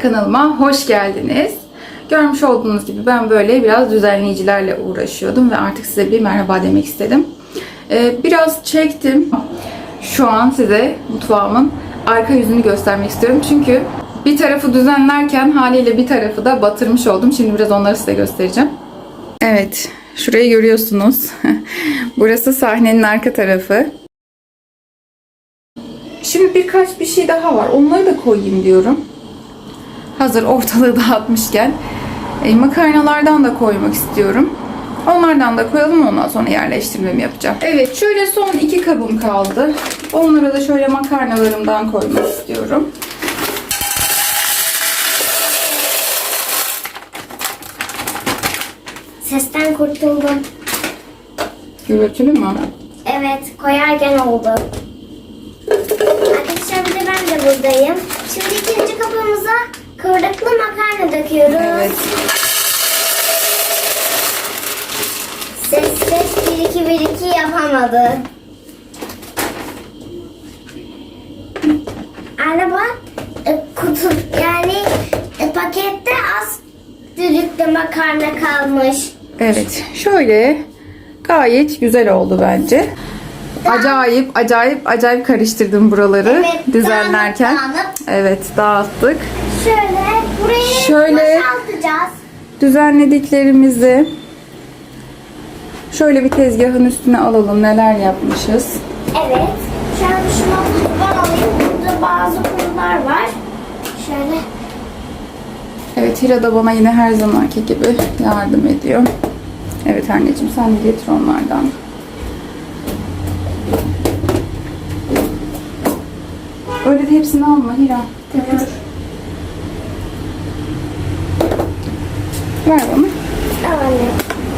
Kanalıma hoş geldiniz. Görmüş olduğunuz gibi ben böyle biraz düzenleyicilerle uğraşıyordum ve artık size bir merhaba demek istedim. Ee, biraz çektim. Şu an size mutfağımın arka yüzünü göstermek istiyorum. Çünkü bir tarafı düzenlerken haliyle bir tarafı da batırmış oldum. Şimdi biraz onları size göstereceğim. Evet, şurayı görüyorsunuz. Burası sahnenin arka tarafı. Şimdi birkaç bir şey daha var. Onları da koyayım diyorum. Hazır ortalığı dağıtmışken. E, makarnalardan da koymak istiyorum. Onlardan da koyalım ondan sonra yerleştirmemi yapacağım. Evet şöyle son iki kabım kaldı. Onlara da şöyle makarnalarımdan koymak istiyorum. Sesten kurtuldum. Gürültülü mü? Evet, koyarken oldu. Arkadaşlar bir de ben de buradayım. Şimdi ikinci kapımıza kıvırcıklı makarna döküyoruz. Evet. Ses ses bir iki bir iki yapamadı. Anne bak e, kutu yani e, pakette az düdüklü makarna kalmış. Evet. Şöyle gayet güzel oldu bence. Acayip acayip acayip karıştırdım buraları Evet, düzenlerken. dağınık dağınık. Evet dağıttık. Şöyle burayı Şöyle. boşaltacağız. Düzenlediklerimizi şöyle bir tezgahın üstüne alalım. Neler yapmışız. Evet. Şöyle şunu ben alayım. Burada bazı kurular var. Şöyle. Evet Hira da bana yine her zamanki gibi yardım ediyor. Evet anneciğim sen de getir onlardan. Öyle de hepsini alma Hira. Götür. Ver bana. Al anne.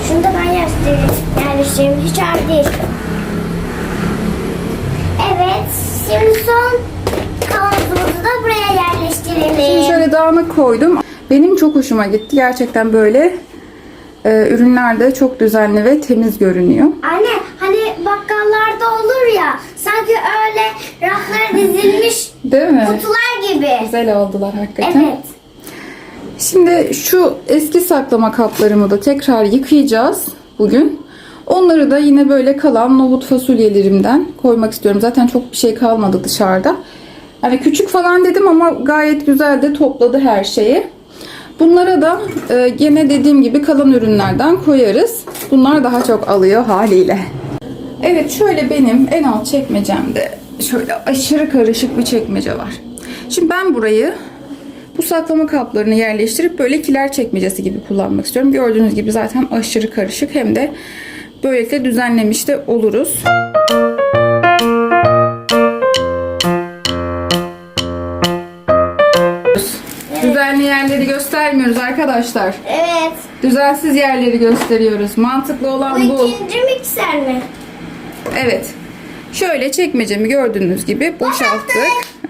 Şunu da ben yerleştireyim. Yerleştireyim. Hiç ağır değil. Evet. Şimdi son kavanozumuzu da buraya Şimdi yerleştirelim. şöyle dağınık koydum. Benim çok hoşuma gitti. Gerçekten böyle e, ürünler de çok düzenli ve temiz görünüyor. Anne hani bakkallarda olur ya sanki öyle raflara dizilmiş Değil mi? kutular gibi. Güzel oldular hakikaten. Evet. Şimdi şu eski saklama kaplarımı da tekrar yıkayacağız bugün. Onları da yine böyle kalan nohut fasulyelerimden koymak istiyorum. Zaten çok bir şey kalmadı dışarıda. Hani küçük falan dedim ama gayet güzel de topladı her şeyi. Bunlara da e, gene dediğim gibi kalan ürünlerden koyarız. Bunlar daha çok alıyor haliyle. Evet şöyle benim en alt çekmecemde şöyle aşırı karışık bir çekmece var. Şimdi ben burayı bu saklama kaplarını yerleştirip böyle kiler çekmecesi gibi kullanmak istiyorum. Gördüğünüz gibi zaten aşırı karışık hem de böylelikle düzenlemiş de oluruz. Düzenli yerleri göstermiyoruz arkadaşlar. Evet. Düzensiz yerleri gösteriyoruz. Mantıklı Bu olan bu. ikinci mikser mi? Evet. Şöyle çekmecemi gördüğünüz gibi boşalttık.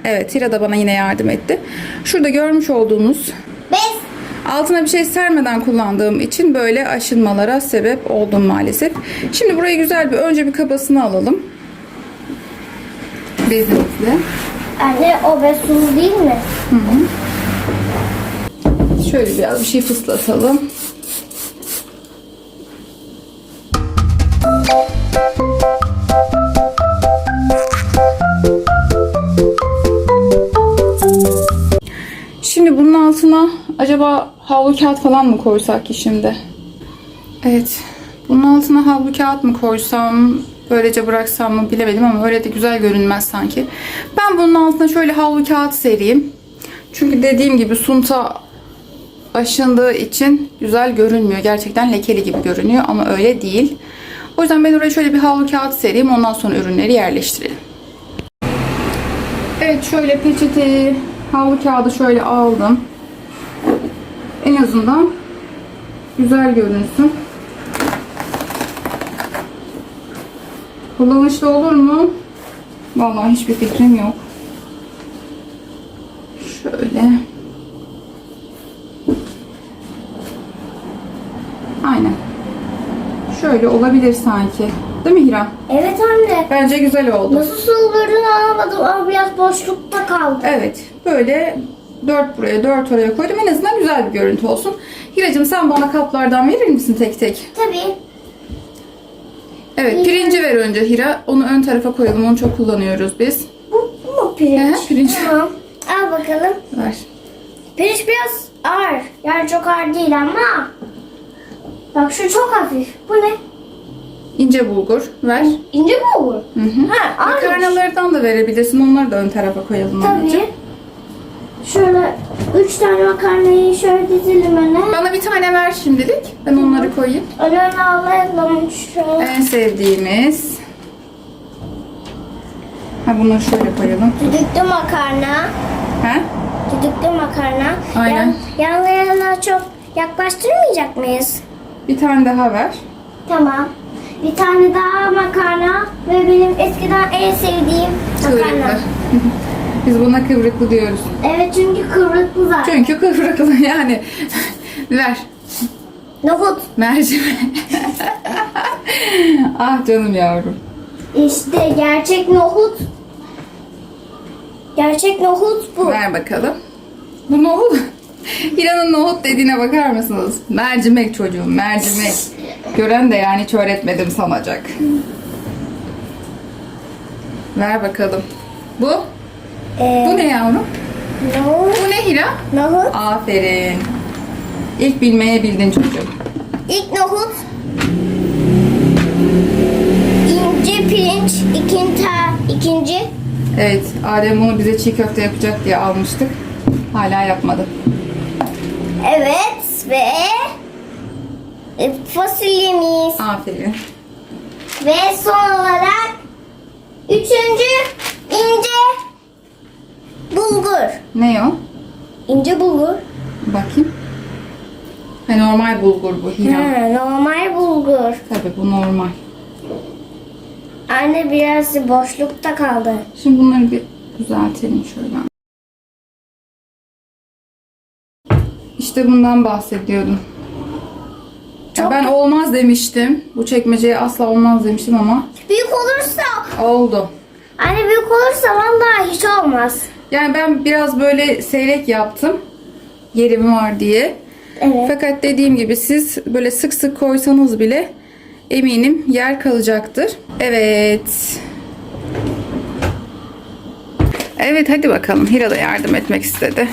Evet Hira da bana yine yardım etti. Şurada görmüş olduğunuz Beş. altına bir şey sermeden kullandığım için böyle aşınmalara sebep oldum maalesef. Şimdi burayı güzel bir önce bir kabasını alalım. Bezimizle. Anne o be sulu değil mi? Şöyle biraz bir şey fıslatalım. Acaba havlu kağıt falan mı koysak ki şimdi? Evet. Bunun altına havlu kağıt mı koysam, böylece bıraksam mı bilemedim ama öyle de güzel görünmez sanki. Ben bunun altına şöyle havlu kağıt sereyim. Çünkü dediğim gibi sunta aşındığı için güzel görünmüyor. Gerçekten lekeli gibi görünüyor ama öyle değil. O yüzden ben oraya şöyle bir havlu kağıt sereyim. Ondan sonra ürünleri yerleştirelim. Evet şöyle peçeteyi, havlu kağıdı şöyle aldım. En azından güzel görünsün. Kullanışlı olur mu? Vallahi hiçbir fikrim yok. Şöyle. Aynen. Şöyle olabilir sanki. Değil mi Hira? Evet anne. Bence güzel oldu. Nasıl sığdırdığını anlamadım ama biraz boşlukta kaldı. Evet. Böyle 4 buraya 4 oraya koydum. En azından güzel bir görüntü olsun. Hiracığım sen bana kaplardan verir misin tek tek? Tabii. Evet pirinci ver önce Hira. Onu ön tarafa koyalım. Onu çok kullanıyoruz biz. Bu, bu mu pirinç? Hı, pirinç. Tamam. Al bakalım. Ver. Pirinç biraz ağır. Yani çok ağır değil ama. Bak şu çok hafif. Bu ne? İnce bulgur ver. İnce olur? Hı hı. Ha ağırmış. Makarnalardan da verebilirsin. Onları da ön tarafa koyalım anneciğim. Şöyle üç tane makarnayı şöyle dizelim öne. Bana bir tane ver şimdilik. Ben onları koyayım. Önüne alalım şöyle. En sevdiğimiz. Ha bunları şöyle koyalım. Düdüklü makarna. Ha? Düdüklü makarna. Aynen. Yan, yanlarına çok yaklaştırmayacak mıyız? Bir tane daha ver. Tamam. Bir tane daha makarna ve benim eskiden en sevdiğim makarna. Biz buna kıvrıklı diyoruz. Evet çünkü kıvrıklı zaten. Çünkü kıvrıklı yani. ver. Nohut. Mercimek. ah canım yavrum. İşte gerçek nohut. Gerçek nohut bu. Ver bakalım. Bu nohut. Hira'nın nohut dediğine bakar mısınız? Mercimek çocuğum, mercimek. Gören de yani hiç öğretmedim sanacak. Ver bakalım. Bu? Ee, Bu ne yavrum? nohut. Bu ne Hira? Nohut. Aferin. İlk bilmeye bildin çocuğum. İlk nohut. İnce pirinç. İkinci, ikinci. Evet, Adem bunu bize çiğ köfte yapacak diye almıştık. Hala yapmadı. Evet ve e, fasulyemiz. Aferin. Ve son olarak üçüncü ince bulgur. Ne o? İnce bulgur. Bakayım. Ha, normal bulgur bu Hira. Ha, normal bulgur. Tabii bu normal. Anne biraz boşlukta kaldı. Şimdi bunları bir düzeltelim şöyle. İşte bundan bahsediyordum. Ya Çok- ben olmaz demiştim. Bu çekmeceye asla olmaz demiştim ama Büyük olursa, oldu. anne büyük olursa vallahi hiç olmaz. Yani ben biraz böyle seyrek yaptım. Yerim var diye. Evet. Fakat dediğim gibi siz böyle sık sık koysanız bile eminim yer kalacaktır. Evet. Evet hadi bakalım. Hira da yardım etmek istedi.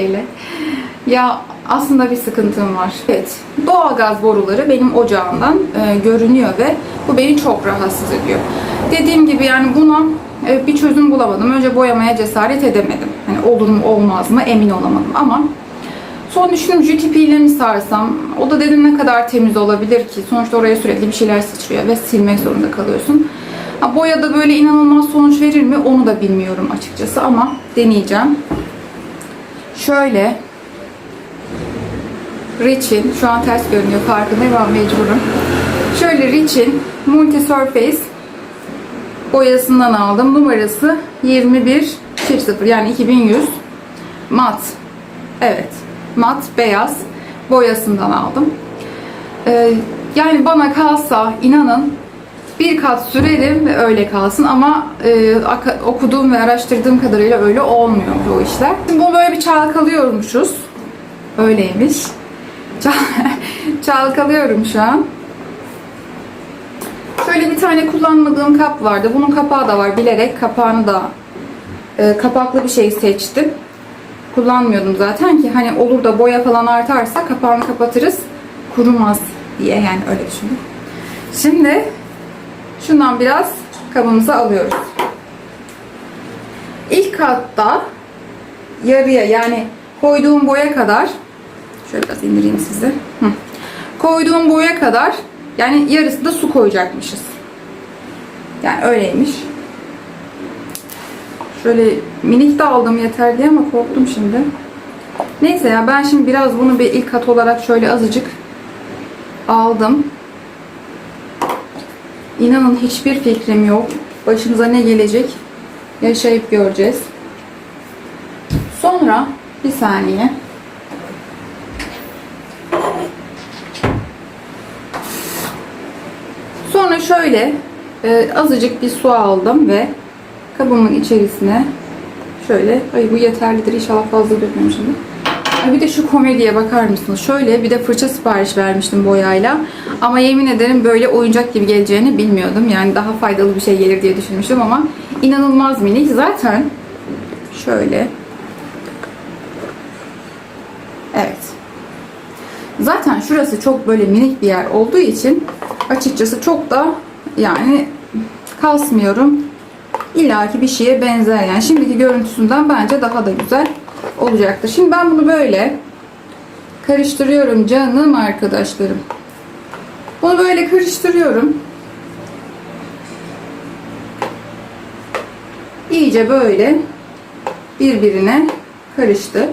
Projeyle. Ya aslında bir sıkıntım var. Evet doğalgaz boruları benim ocağımdan e, görünüyor ve bu beni çok rahatsız ediyor. Dediğim gibi yani buna e, bir çözüm bulamadım. Önce boyamaya cesaret edemedim. Hani olur mu olmaz mı emin olamadım ama Son düşündüm JTP ile mi sarsam? O da dedim ne kadar temiz olabilir ki? Sonuçta oraya sürekli bir şeyler sıçrıyor ve silmek zorunda kalıyorsun. Ha, boyada böyle inanılmaz sonuç verir mi? Onu da bilmiyorum açıkçası ama deneyeceğim. Şöyle Rich'in, şu an ters görünüyor farkındayım ama mecburum. Şöyle Rich'in Multi Surface boyasından aldım. Numarası 21 0 yani 2100 mat. Evet. Mat beyaz boyasından aldım. Ee, yani bana kalsa inanın bir kat sürerim ve öyle kalsın ama e, okuduğum ve araştırdığım kadarıyla öyle olmuyor bu işler. Şimdi bunu böyle bir çalkalıyormuşuz. Öyleymiş. Çal- çalkalıyorum şu an. Şöyle bir tane kullanmadığım kap vardı. Bunun kapağı da var. Bilerek kapağını da e, kapaklı bir şey seçtim. Kullanmıyordum zaten ki hani olur da boya falan artarsa kapağını kapatırız. Kurumaz diye yani öyle düşündüm. Şimdi şundan biraz kabımıza alıyoruz. İlk katta yarıya yani koyduğum boya kadar şöyle biraz indireyim sizi. Hı. Koyduğum boya kadar Yani yarısı da su koyacakmışız. Yani öyleymiş. Şöyle minik de aldım yeter diye ama korktum şimdi. Neyse ya ben şimdi biraz bunu bir ilk kat olarak şöyle azıcık aldım. İnanın hiçbir fikrim yok. Başımıza ne gelecek yaşayıp göreceğiz. Sonra bir saniye. Sonra şöyle e, azıcık bir su aldım ve kabımın içerisine şöyle ay bu yeterlidir inşallah fazla dökmemişimdir. Bir de şu komediye bakar mısınız? Şöyle bir de fırça sipariş vermiştim boyayla. Ama yemin ederim böyle oyuncak gibi geleceğini bilmiyordum. Yani daha faydalı bir şey gelir diye düşünmüştüm ama inanılmaz minik. Zaten şöyle Evet. Zaten şurası çok böyle minik bir yer olduğu için açıkçası çok da yani kasmıyorum. İlla ki bir şeye benzer yani. Şimdiki görüntüsünden bence daha da güzel olacaktır. Şimdi ben bunu böyle karıştırıyorum canım arkadaşlarım. Bunu böyle karıştırıyorum. İyice böyle birbirine karıştı.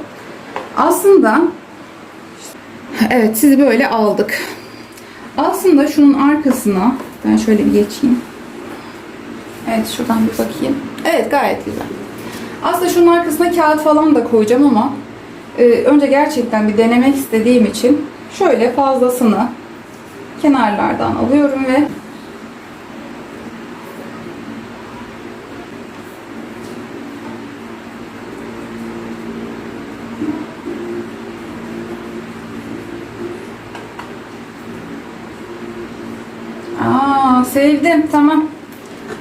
Aslında evet sizi böyle aldık. Aslında şunun arkasına ben şöyle bir geçeyim. Evet şuradan bir bakayım. Evet gayet güzel. Aslında şunun arkasına kağıt falan da koyacağım ama e, önce gerçekten bir denemek istediğim için şöyle fazlasını kenarlardan alıyorum ve sevdim. Tamam.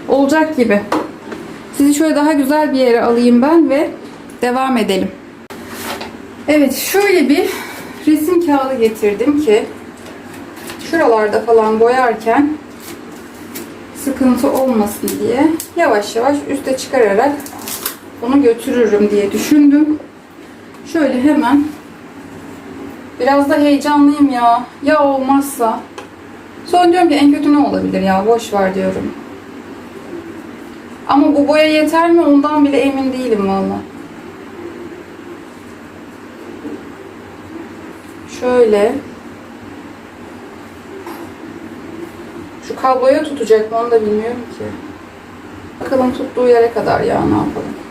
Olacak gibi. Sizi şöyle daha güzel bir yere alayım ben ve devam edelim. Evet, şöyle bir resim kağıdı getirdim ki şuralarda falan boyarken sıkıntı olmasın diye yavaş yavaş üste çıkararak bunu götürürüm diye düşündüm. Şöyle hemen biraz da heyecanlıyım ya. Ya olmazsa Sonra diyorum ki en kötü ne olabilir ya boş ver diyorum. Ama bu boya yeter mi ondan bile emin değilim valla. Şöyle. Şu kabloya tutacak mı onu da bilmiyorum ki. Bakalım tuttuğu yere kadar ya ne yapalım.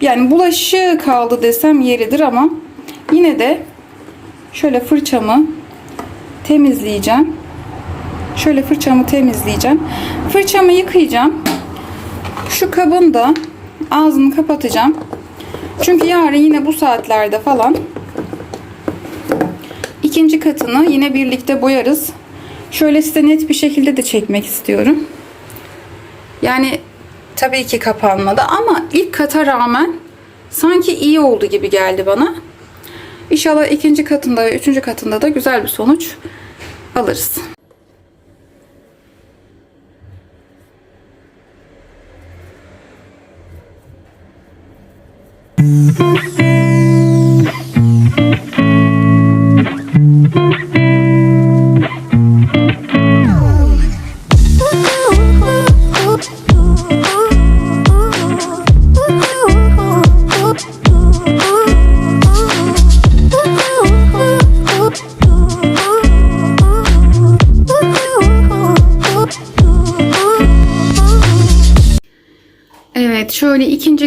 Yani bulaşı kaldı desem yeridir ama yine de şöyle fırçamı temizleyeceğim. Şöyle fırçamı temizleyeceğim. Fırçamı yıkayacağım. Şu kabın da ağzını kapatacağım. Çünkü yarın yine bu saatlerde falan ikinci katını yine birlikte boyarız. Şöyle size net bir şekilde de çekmek istiyorum. Yani tabii ki kapanmadı ama ilk kata rağmen sanki iyi oldu gibi geldi bana. İnşallah ikinci katında ve üçüncü katında da güzel bir sonuç alırız. Evet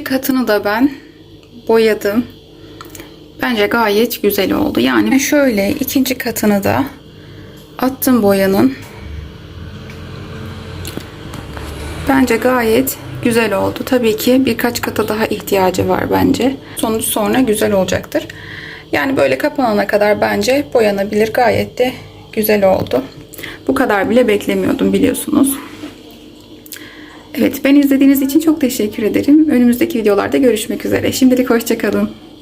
katını da ben boyadım. Bence gayet güzel oldu. Yani şöyle ikinci katını da attım boyanın. Bence gayet güzel oldu. Tabii ki birkaç kata daha ihtiyacı var bence. Sonuç sonra güzel olacaktır. Yani böyle kapanana kadar bence boyanabilir. Gayet de güzel oldu. Bu kadar bile beklemiyordum biliyorsunuz. Evet, ben izlediğiniz için çok teşekkür ederim. Önümüzdeki videolarda görüşmek üzere. Şimdilik hoşçakalın.